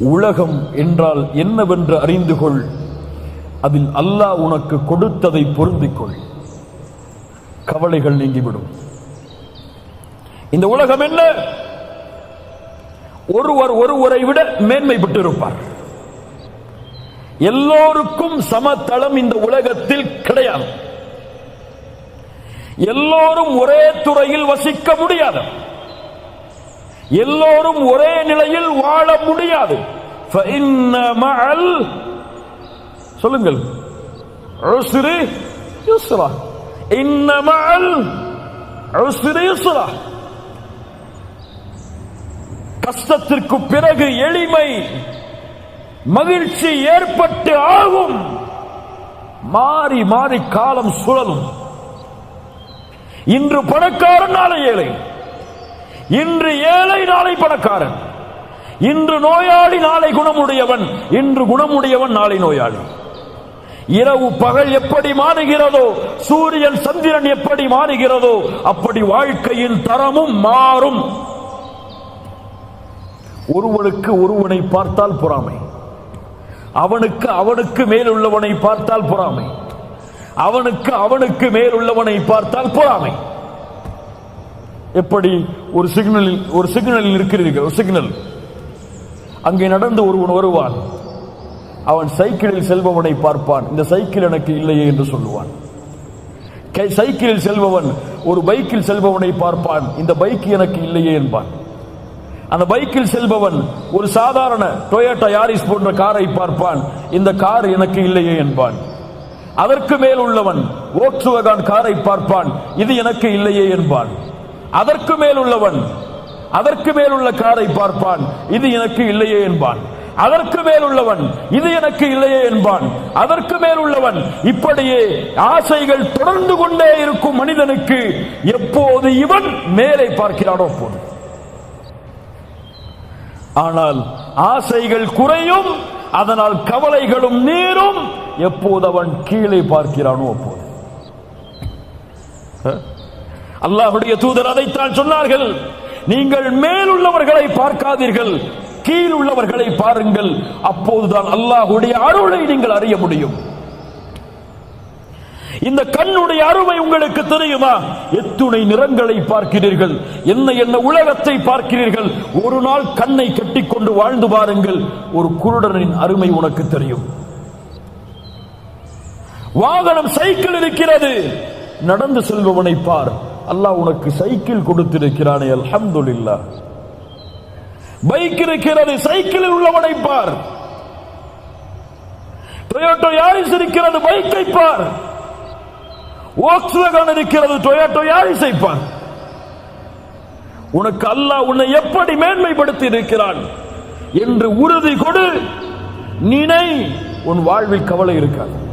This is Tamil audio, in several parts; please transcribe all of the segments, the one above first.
உலகம் என்றால் என்னவென்று அறிந்து கொள். அதில் அல்லாஹ் உனக்கு கொடுத்ததை பொருந்திக்கொள். கவலைகள் நீங்கிவிடும். இந்த உலகம் என்ன? ஒருவர் ஒருவரை விட மேன்மை பெற்றிருப்பார் எல்லோருக்கும் சமதளம் இந்த உலகத்தில் கிடையாது. எல்லோரும் ஒரே துறையில் வசிக்க முடியாது. எல்லோரும் ஒரே நிலையில் வாழ முடியாது. சொல்லுங்கள். கஷ்டத்திற்கு பிறகு எளிமை மகிழ்ச்சி ஏற்பட்டு ஆகும். மாறி மாறி காலம் சுழலும். இன்று பணக்காரன் நாளை ஏழை. இன்று ஏழை நாளை பணக்காரன். இன்று நோயாளி நாளை குணமுடையவன். இன்று குணமுடையவன் நாளை நோயாளி. இரவு பகல் எப்படி மாறுகிறதோ சூரியன் சந்திரன் எப்படி மாறுகிறதோ அப்படி வாழ்க்கையின் தரமும் மாறும். ஒருவனுக்கு ஒருவனை பார்த்தால் பொறாமை. அவனுக்கு அவனுக்கு மேல் உள்ளவனை பார்த்தால் பொறாமை. அவனுக்கு அவனுக்கு மேல் உள்ளவனை பார்த்தால் பொறாமை. எப்படி ஒரு சிக்னலில் ஒரு சிக்னலில் இருக்கிறீர்கள் ஒரு சிக்னல். அங்கே நடந்து ஒருவன் வருவான். அவன் சைக்கிளில் செல்பவனை பார்ப்பான். இந்த சைக்கிள் எனக்கு இல்லையே என்று சொல்லுவான். கை- சைக்கிளில் செல்பவன் ஒரு பைக்கில் செல்பவனை பார்ப்பான். இந்த பைக் எனக்கு இல்லையே என்பான். அந்த பைக்கில் செல்பவன் ஒரு சாதாரண டொயோட்டா யாரிஸ் போன்ற காரை பார்ப்பான். இந்த கார் எனக்கு இல்லையே என்பான். அதற்கு மேல் உள்ளவன் ஓக்சுவகான் காரை பார்ப்பான். இது எனக்கு இல்லையே என்பான். அதற்கு மேல் உள்ளவன் அதற்கு மேல் உள்ள காரை பார்ப்பான். இது எனக்கு இல்லையே என்பான். அதற்கு மேல் உள்ளவன் இது எனக்கு இல்லையே என்பான். அதற்கு மேல் உள்ளவன் இப்படியே ஆசைகள் தொடர்ந்து கொண்டே இருக்கும் மனிதனுக்கு எப்போது இவன் மேலே பார்க்கிறானோ போது ஆனால் ஆசைகள் குறையும் அதனால் கவலைகளும் நீரும் எப்போது அவன் கீழே பார்க்கிறானோ அப்போது அல்லாஹுடைய தூதர் அதைத்தான் சொன்னார்கள். நீங்கள் மேலுள்ளவர்களை பார்க்காதீர்கள் கீழ் உள்ளவர்களை பாருங்கள். அப்போதுதான் அல்லாஹுடைய அருளை நீங்கள் அறிய முடியும். இந்த கண்ணுடைய அருமை உங்களுக்கு தெரியுமா? எத்துணை நிறங்களை பார்க்கிறீர்கள் என்ன என்ன உலகத்தை பார்க்கிறீர்கள். ஒரு நாள் கண்ணை கட்டிக்கொண்டு வாழ்ந்து பாருங்கள் ஒரு குருடனின் அருமை உனக்கு தெரியும். வாகனம் சைக்கிள் இருக்கிறது நடந்து செல்பவனை பார். அல்லாஹ் உனக்கு சைக்கிள் கொடுத்திருக்கிறானே அல்ஹம்துலில்லாஹ் பைக் இருக்கிறது சைக்கிளில் உள்ளவனை பார். டொயோட்டோ யாரிஸ் இருக்கிறது பைக்கை பார். ஓக்ஸ்வேகன் இருக்கிறது டொயோட்டோ யாரிஸை பார். உனக்கு அல்லாஹ் உன்னை எப்படி மேன்மைப்படுத்தி இருக்கிறான் என்று உறுதி கொடு. நினை உன் வாழ்வில் கவலை இருக்காது.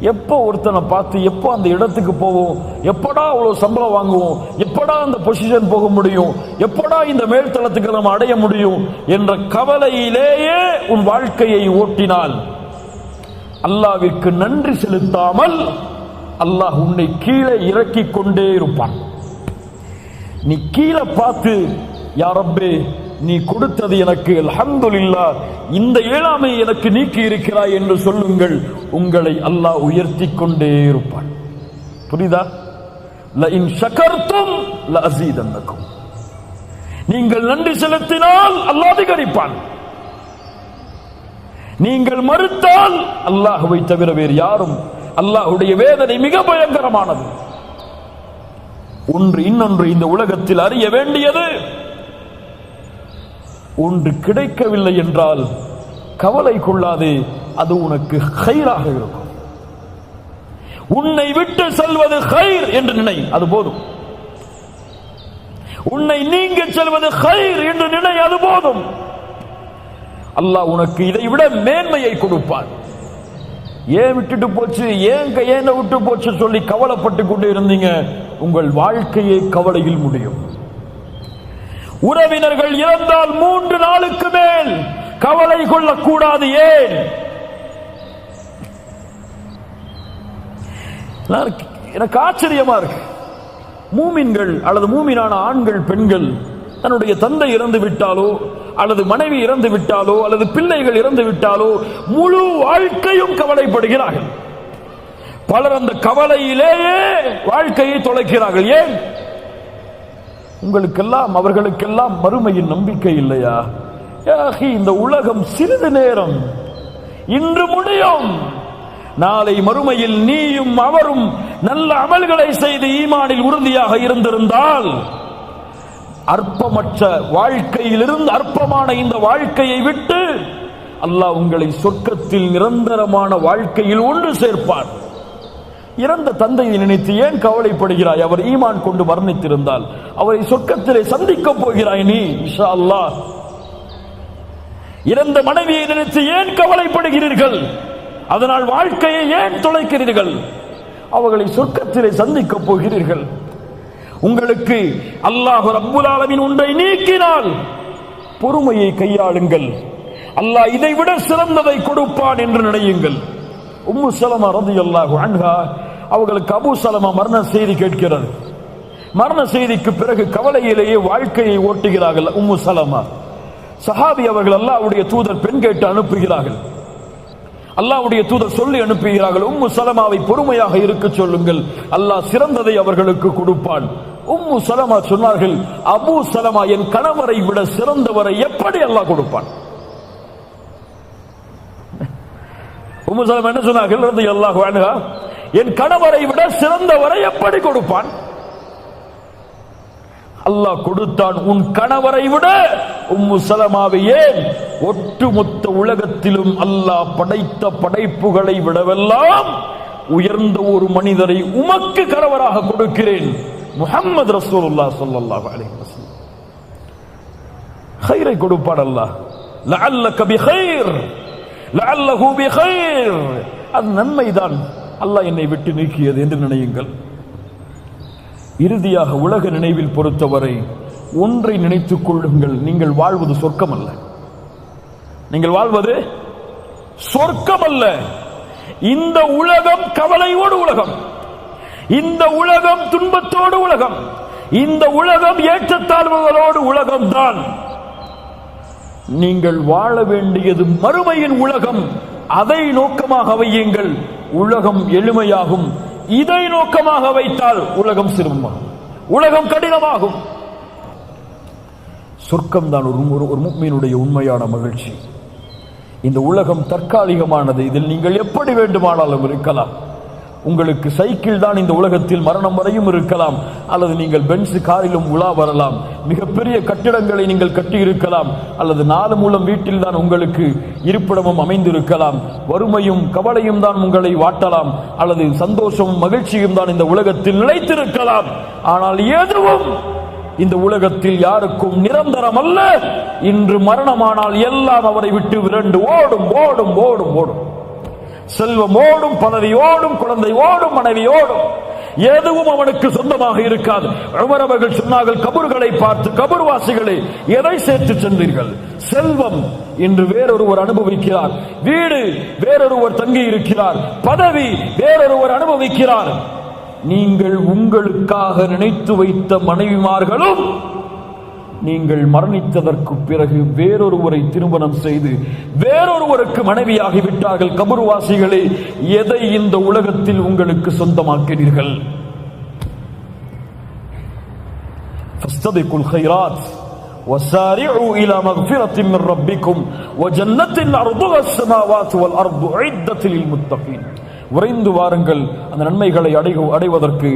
எப்போ ஒருத்தனை பார்த்து எப்போ அந்த இடத்துக்கு போவோம்? எப்படா அவ்வளோ சம்பளம் வாங்குவோம்? எப்படா அந்த பொசிஷன் போக முடியும்? எப்படா இந்த மேல்தளத்துக்கு நம்ம அடைய முடியும்? என்ற கவலையிலேயே உன் வாழ்க்கையை ஓட்டினால் அல்லாவிற்கு நன்றி செலுத்தாமல் அல்லாஹ் உன்னை கீழே இறக்கி கொண்டே இருப்பான். நீ கீழே பார்த்து யாரப்பே நீ கொடுத்தது எனக்கு அல்ஹம்துலில்லாஹ் இந்த ஏழாமை எனக்கு நீக்கி இருக்கிறாய் என்று சொல்லுங்கள். உங்களை அல்லாஹ் உயர்த்தி கொண்டே இருப்பான். புரியுதா? லஇன் நீங்கள் நன்றி செலுத்தினால் அல்லாஹ் அதிகரிப்பான். நீங்கள் மறுத்தால் அல்லாஹுவை தவிர வேறு யாரும் அல்லாஹுடைய வேதனை மிக பயங்கரமானது. ஒன்று இன்னொன்று இந்த உலகத்தில் அறிய வேண்டியது ஒன்று கிடைக்கவில்லை என்றால் கவலை கொள்ளாதே அது உனக்கு ஹைராக இருக்கும். உன்னை விட்டு செல்வது ஹைர் என்று நினை அது போதும். உன்னை நீங்க செல்வது ஹைர் என்று நினை அது போதும். அல்லாஹ் உனக்கு இதை விட மேன்மையை கொடுப்பான். ஏன் விட்டுட்டு போச்சு ஏன் க- ஏன் விட்டு போச்சு சொல்லி கவலைப்பட்டு கொண்டு இருந்தீங்க? உங்கள் வாழ்க்கையை கவலையில் முடியும். உறவினர்கள் இறந்தால் மூன்று நாளுக்கு மேல் கவலை கொள்ளக்கூடாது ஏன்? எனக்கு- எனக்கு ஆச்சரியமா இருக்கு. மூமின்கள் அல்லது மூமினான ஆண்கள் பெண்கள் தன்னுடைய தந்தை இறந்து விட்டாலோ அல்லது மனைவி இறந்து விட்டாலோ அல்லது பிள்ளைகள் இறந்து விட்டாலோ முழு வாழ்க்கையும் கவலைப்படுகிறார்கள். பலர் அந்த கவலையிலேயே வாழ்க்கையை தொலைக்கிறார்கள். ஏன்? உங்களுக்கெல்லாம் அவர்களுக்கெல்லாம் மறுமையின் நம்பிக்கை இல்லையா? ஏகி இந்த உலகம் சிறிது நேரம் இன்று முடியும். நாளை மறுமையில் நீயும் அவரும் நல்ல அமல்களை செய்து ஈமானில் உறுதியாக இருந்திருந்தால் அற்பமற்ற வாழ்க்கையிலிருந்து அற்பமான இந்த வாழ்க்கையை விட்டு அல்லாஹ் உங்களை சொர்க்கத்தில் நிரந்தரமான வாழ்க்கையில் ஒன்று சேர்ப்பார். இறந்த தந்தையை நினைத்து ஏன் கவலைப்படுகிறாய்? அவர் ஈமான் கொண்டு வர்ணித்திருந்தால். அவரை சொர்க்கத்திலே சந்திக்கப் போகிறாய் நீ இன்ஷா அல்லாஹ் இறந்த மனைவியை நினைத்து ஏன் கவலைப்படுகிறீர்கள்? அதனால் வாழ்க்கையை ஏன் தொலைக்கிறீர்கள்? அவர்களை சொர்க்கத்திலே சந்திக்கப் போகிறீர்கள். உங்களுக்கு அல்லாஹ் ரப்புல் ஒன்றை நீக்கினால் பொறுமையை கையாளுங்கள். அல்லாஹ் இதை விட சிறந்ததை கொடுப்பான் என்று நினையுங்கள். உம்மு சலமா ரலியல்லாஹு அன்ஹா அவர்களுக்கு அபு சலமா மரண செய்தி கேட்கிறது. மரண செய்திக்கு பிறகு கவலையிலேயே வாழ்க்கையை ஓட்டுகிறார்கள் உம்மு சலமா. சஹாபி அவர்கள் அல்லாவுடைய தூதர் பெண் கேட்டு அனுப்புகிறார்கள். அல்லாவுடைய தூதர் சொல்லி அனுப்புகிறார்கள் உம்மு சலமாவை பொறுமையாக இருக்க சொல்லுங்கள். அல்லாஹ் சிறந்ததை அவர்களுக்கு கொடுப்பான். உம்மு சலமா சொன்னார்கள் அபு சலமா என் கணவரை விட சிறந்தவரை எப்படி அல்லாஹ் கொடுப்பான்? உமசலம் என்ன சொன்னாங்க? அல்லாஹ் வேணுகா என் கணவரை விட சிறந்தவரை எப்படி கொடுப்பான்? அல்லாஹ் கொடுத்தான் உன் கணவரை விட உம்மு சலமாவை ஏன் ஒட்டுமொத்த உலகத்திலும் அல்லாஹ் படைத்த படைப்புகளை விடவெல்லாம் உயர்ந்த ஒரு மனிதரை உமக்கு கணவராக கொடுக்கிறேன்? முகமது ரசூலுல்லாஹ் சொல்லல்லாஹு அலைஹி வஸல்லம். கொடுப்பான் அல்லாஹ். லஅல்லக பிகைர் அது நன்மைதான். அல்லாஹ் என்னை விட்டு நீக்கியது என்று நினையுங்கள். இறுதியாக உலக நினைவில் பொறுத்தவரை ஒன்றை நினைத்துக் கொள்ளுங்கள். நீங்கள் வாழ்வது சொர்க்கம் அல்ல நீங்கள் வாழ்வது சொர்க்கம் அல்ல இந்த உலகம் கவலையோடு உலகம். இந்த உலகம் துன்பத்தோடு உலகம். இந்த உலகம் ஏற்றத்தாழ்வுகளோடு உலகம் தான் நீங்கள் வாழ வேண்டியது மறுமையின் உலகம். அதை நோக்கமாக வையுங்கள். உலகம் எளிமையாகும். இதை நோக்கமாக வைத்தால் உலகம் சிரமமாகும். உலகம் கடினமாகும். சொர்க்கம் தான் ஒரு ஒரு- ஒரு உண்மையான மகிழ்ச்சி. இந்த உலகம் தற்காலிகமானது. இதில் நீங்கள் எப்படி வேண்டுமானாலும் இருக்கலாம். உங்களுக்கு சைக்கிள் தான் இந்த உலகத்தில் மரணம் வரையும் இருக்கலாம். அல்லது நீங்கள் பென்ஸ் காரிலும் உலா வரலாம். மிகப்பெரிய கட்டிடங்களை நீங்கள் கட்டி இருக்கலாம் அல்லது நாலு மூலம் வீட்டில் தான் உங்களுக்கு இருப்பிடமும் அமைந்திருக்கலாம். வறுமையும் கவலையும் தான் உங்களை வாட்டலாம். அல்லது சந்தோஷமும் மகிழ்ச்சியும் தான் இந்த உலகத்தில் நிலைத்திருக்கலாம். ஆனால் எதுவும் இந்த உலகத்தில் யாருக்கும் நிரந்தரம் அல்ல. இன்று மரணமானால் எல்லாம் அவரை விட்டு விரண்டு ஓடும் ஓடும் ஓடும் ஓடும். செல்வமோடும் பதவியோடும் குழந்தையோடும் மனைவியோடும் எதுவும் அவனுக்கு சொந்தமாக இருக்காது. உமர் அவர்கள் சொன்னார்கள் கபர்களை பார்த்து கபர்வாசிகளே எதை சேர்த்து சென்றீர்கள்? செல்வம். இன்று வேறொருவர் அனுபவிக்கிறார். வீடு. வேறொருவர் தங்கி இருக்கிறார் பதவி. வேறொருவர் அனுபவிக்கிறார். நீங்கள் உங்களுக்காக நினைத்து வைத்த மனைவிமார்களும் நீங்கள் மரணித்ததற்கு பிறகு வேறொருவரை திருமணம் செய்து வேறொருவருக்கு மனைவியாகி விட்டார்கள் கபர்வாசிகளே எதை இந்த உலகத்தில் உங்களுக்கு சொந்தமாக்கிறீர்கள் فاستبقوا الخيرات وسارعوا إلى مغفرة من ربكم وجنة أرضها السماوات والأرض عدة للمتقين விரைந்து வாருங்கள் அந்த நன்மைகளை அடை அடைவதற்கு